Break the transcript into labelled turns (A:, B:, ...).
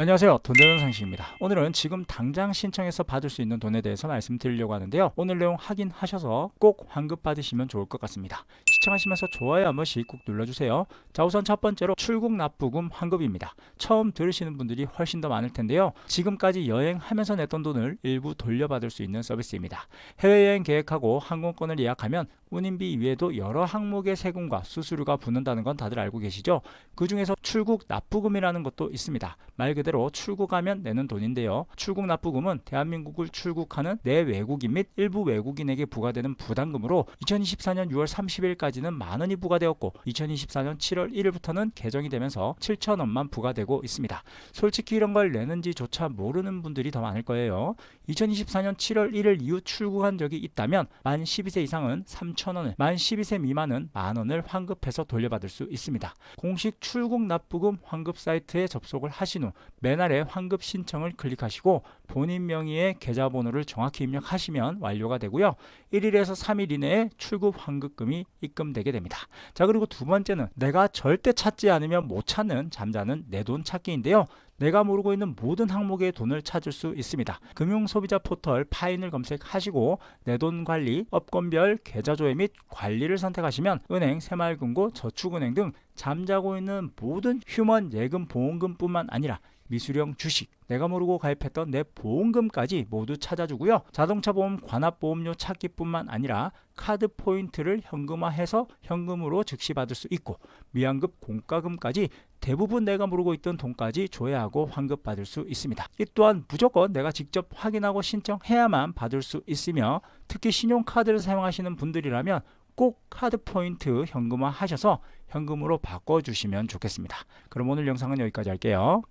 A: 안녕하세요. 돈 되는 상식입니다. 오늘은 지금 당장 신청해서 받을 수 있는 돈에 대해서 말씀드리려고 하는데요. 오늘 내용 확인하셔서 꼭 환급 받으시면 좋을 것 같습니다. 시청하시면서 좋아요 한 번씩 꼭 눌러주세요. 자 우선 첫 번째로 출국 납부금 환급입니다. 처음 들으시는 분들이 훨씬 더 많을 텐데요. 지금까지 여행하면서 냈던 돈을 일부 돌려받을 수 있는 서비스입니다. 해외여행 계획하고 항공권을 예약하면 운임비 외에도 여러 항목의 세금과 수수료가 붙는다는 건 다들 알고 계시죠? 그 중에서 출국 납부금이라는 것도 있습니다. 말 그대로 출국하면 내는 돈인데요. 출국 납부금은 대한민국을 출국하는 내 외국인 및 일부 외국인에게 부과되는 부담금으로 2024년 6월 30일까지는 만 원이 부과되었고 2024년 7월 1일부터는 개정이 되면서 7천 원만 부과되고 있습니다. 솔직히 이런 걸 내는지조차 모르는 분들이 더 많을 거예요. 2024년 7월 1일 이후 출국한 적이 있다면 만 12세 이상은 3,000원을, 만 12세 미만은 만 원을 환급해서 돌려받을 수 있습니다. 공식 출국 납부금 환급 사이트에 접속을 하신 후맨 아래 환급 신청을 클릭하시고 본인 명의의 계좌번호를 정확히 입력하시면 완료가 되고요. 1일에서 3일 이내에 출국 환급금이 입금되게 됩니다. 자 그리고 두 번째는 내가 절대 찾지 않으면 못 찾는 잠자는 내 돈 찾기인데요. 내가 모르고 있는 모든 항목의 돈을 찾을 수 있습니다. 금융소비자 포털 파인을 검색하시고 내 돈 관리, 업건별 계좌 조회 및 관리를 선택하시면 은행, 새마을금고, 저축은행 등 잠자고 있는 모든 휴먼 예금 보험금뿐만 아니라 미수령 주식, 내가 모르고 가입했던 내 보험금까지 모두 찾아주고요. 자동차 보험 관합 보험료 찾기뿐만 아니라 카드 포인트를 현금화해서 현금으로 즉시 받을 수 있고 미환급 공과금까지 대부분 내가 모르고 있던 돈까지 조회하고 환급받을 수 있습니다. 이 또한 무조건 내가 직접 확인하고 신청해야만 받을 수 있으며 특히 신용카드를 사용하시는 분들이라면 꼭 카드 포인트 현금화 하셔서 현금으로 바꿔주시면 좋겠습니다. 그럼 오늘 영상은 여기까지 할게요.